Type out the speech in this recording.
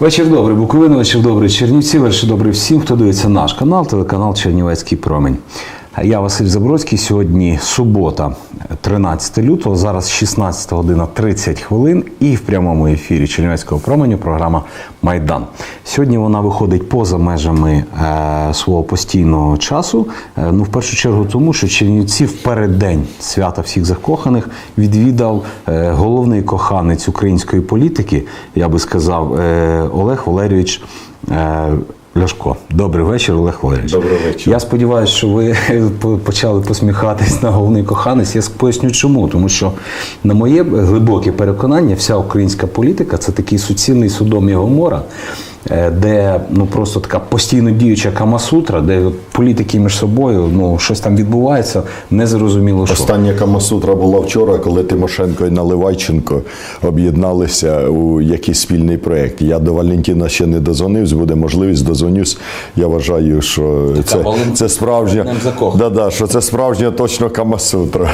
Вечір добрий, Буковина, вечір добрий Чернівці, вечір добрий всім, хто дивиться наш канал, телеканал Чернівецький промінь. Я Василь Забродський. Сьогодні субота, 13 лютого, зараз 16 година 30 хвилин і в прямому ефірі Чернівецького променю програма Майдан. Сьогодні вона виходить поза межами е, свого постійного часу. Е, ну, в першу чергу, тому що Чернівці в переддень свята всіх закоханих відвідав е, головний коханець української політики, я би сказав, е, Олег Валерійович. Е, Ляшко, добрий вечір, Олег Валерійович. Добрий вечір. Я сподіваюся, що ви почали посміхатись на головний коханець. Я поясню чому. Тому що, на моє глибоке переконання, вся українська політика це такий суцільний судом і гомора, е, де ну просто така постійно діюча камасутра, де от політики між собою ну щось там відбувається, незрозуміло що. Остання Камасутра була вчора, коли Тимошенко і Наливайченко об'єдналися у якийсь спільний проєкт. Я до Валентина ще не дозвонився, буде можливість дозвонюсь. Я вважаю, що це, це справжня да, да, що це справжня точно Камасутра.